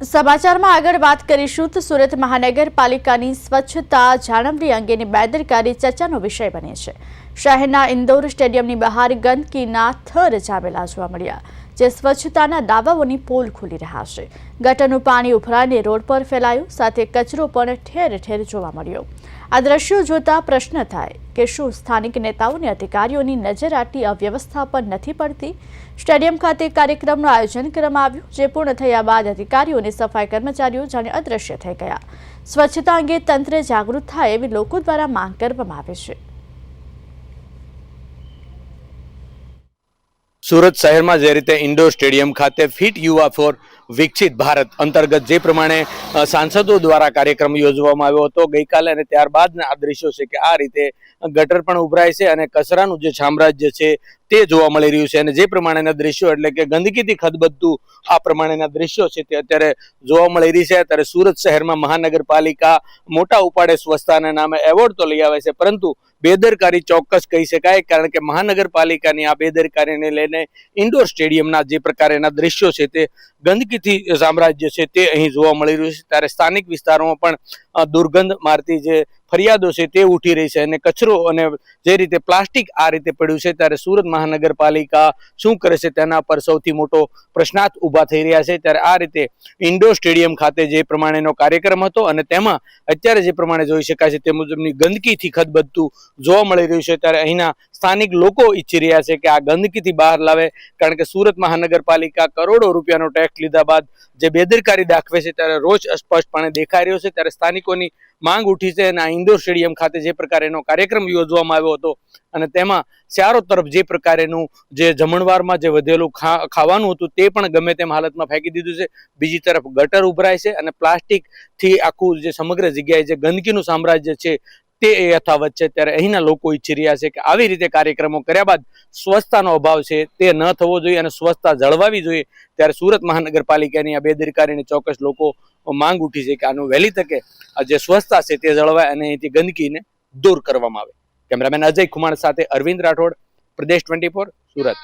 સમાચારમાં આગળ વાત કરીશું તો સુરત મહાનગરપાલિકાની સ્વચ્છતા જાળવણી અંગેની બેદરકારી ચર્ચાનો વિષય બને છે. શહેરના ઇન્દોર સ્ટેડિયમની બહાર ગંદકીના થર જામેલા જોવા મળ્યા. જે સ્વચ્છતાના દાવાઓની પોલ ખુલી રહ્યા છે. ગટરનું પાણી ઉભરાઈને રોડ પર ફેલાયું, સાથે કચરો પણ ઠેર ઠેર જોવા મળ્યો. આ દ્રશ્યો જોતા પ્રશ્ન થાય કે શું સ્થાનિક નેતાઓને અધિકારીઓની નજર આટલી અવ્યવસ્થા પર નથી પડતી? સ્ટેડિયમ ખાતે કાર્યક્રમનું આયોજન કરવામાં આવ્યું, જે પૂર્ણ થયા બાદ અધિકારીઓ અને સફાઈ કર્મચારીઓ જાણે અદ્રશ્ય થઈ ગયા. સ્વચ્છતા અંગે તંત્ર જાગૃત થાય એવી લોકો દ્વારા માંગ કરવામાં આવે છે. સુરત શહેરમાં જે રીતે ઇન્ડોર સ્ટેડિયમ ખાતે ફિટ યુવા ફોર વિકસિત ભારત અંતર્ગત જે પ્રમાણે સાંસદો દ્વારા કાર્યક્રમ યોજવામાં આવ્યો હતો ગઈકાલે અને ત્યારબાદના આ દ્રશ્યો છે કે આ રીતે ગટર પણ ઉભરાય છે અને કચરાનું જે સામ્રાજ્ય છે તે જોવા મળી રહ્યું છે અને જે પ્રમાણેના દ્રશ્યો એટલે કે ગંદકીથી ખદબદતું આ પ્રમાણેના દ્રશ્યો છે તે અત્યારે જોવા મળી રહી છે. ત્યારે સુરત શહેરમાં મહાનગરપાલિકા મોટા ઉપાડે સ્વચ્છતાના નામે એવોર્ડ તો લઈ આવે છે, પરંતુ બેદરકારી ચોક્કસ કહી શકાય, કારણ કે મહાનગરપાલિકાની આ બેદરકારીને લઈને ઇન્ડોર સ્ટેડિયમના જે પ્રકારના દ્રશ્યો છે તે ગંદકીથી સામ્રાજ્ય છે તે અહીં જોવા મળી રહ્યું છે. ત્યારે સ્થાનિક વિસ્તારોમાં પણ દુર્ગંધ મારતી જે ફરિયાદો છે તે ઉઠી રહી છે અને કચરો અને જે રીતે પ્લાસ્ટિક આ રીતે પડ્યું છે ત્યારે સુરત મહાનગરપાલિકા શું કરે છે તેના પર સૌથી મોટો પ્રશ્નાર્થ ઊભા થઈ રહ્યા છે. ત્યારે આ રીતે ઇન્ડોર સ્ટેડિયમ ખાતે જે પ્રમાણેનો કાર્યક્રમ હતો અને તેમાં અત્યારે જે પ્રમાણે જોઈ શકાય છે તે મુજબની ગંદકીથી ખદબદતું જોવા મળી રહ્યું છે. ત્યારે અહીંના સ્થાનિક લોકો ઈચ્છી રહ્યા છે કે આ ગંદકીથી બહાર લાવે, કારણ કે સુરત મહાનગરપાલિકા કરોડો રૂપિયાનો ટેક્સ લીધા બાદ જે બેદરકારી દાખવે છે ત્યારે રોજ સ્પષ્ટપણે દેખાઈ રહ્યો છે. ત્યારે સ્થાનિકોની માંગ ઉઠી છે અને આ ઇન્ડોર સ્ટેડિયમ ખાતે જે પ્રકારેનો કાર્યક્રમ યોજવામાં આવ્યો હતો અને તેમાં ચારો તરફ જે પ્રકારેનું જે જમણવારમાં જે વધેલું ખાવાનું હતું તે પણ ગમે તેમ હાલતમાં ફેંકી દીધું છે. બીજી તરફ ગટર ઉભરાય છે અને પ્લાસ્ટિકથી આખું જે સમગ્ર જગ્યાએ જે ગંદકીનું સામ્રાજ્ય છે તે યથાવત છે. ત્યારે અહીંના લોકો ઈચ્છી રહ્યા છે કે આવી રીતે કાર્યક્રમો કર્યા બાદ સ્વચ્છતાનો અભાવ છે તે ન થવો જોઈએ અને સ્વચ્છતા જળવાવી જોઈએ. ત્યારે સુરત મહાનગરપાલિકાની આ બેદરકારીને ચોક્કસ લોકો માંગ ઉઠી છે કે આનું વહેલી તકે આ જે સ્વચ્છતા છે તે જળવાય અને અહીંથી ગંદકીને દૂર કરવામાં આવે. કેમેરામેન અજય કુમાર સાથે અરવિંદ રાઠોડ, પ્રદેશ ટ્વેન્ટી સુરત.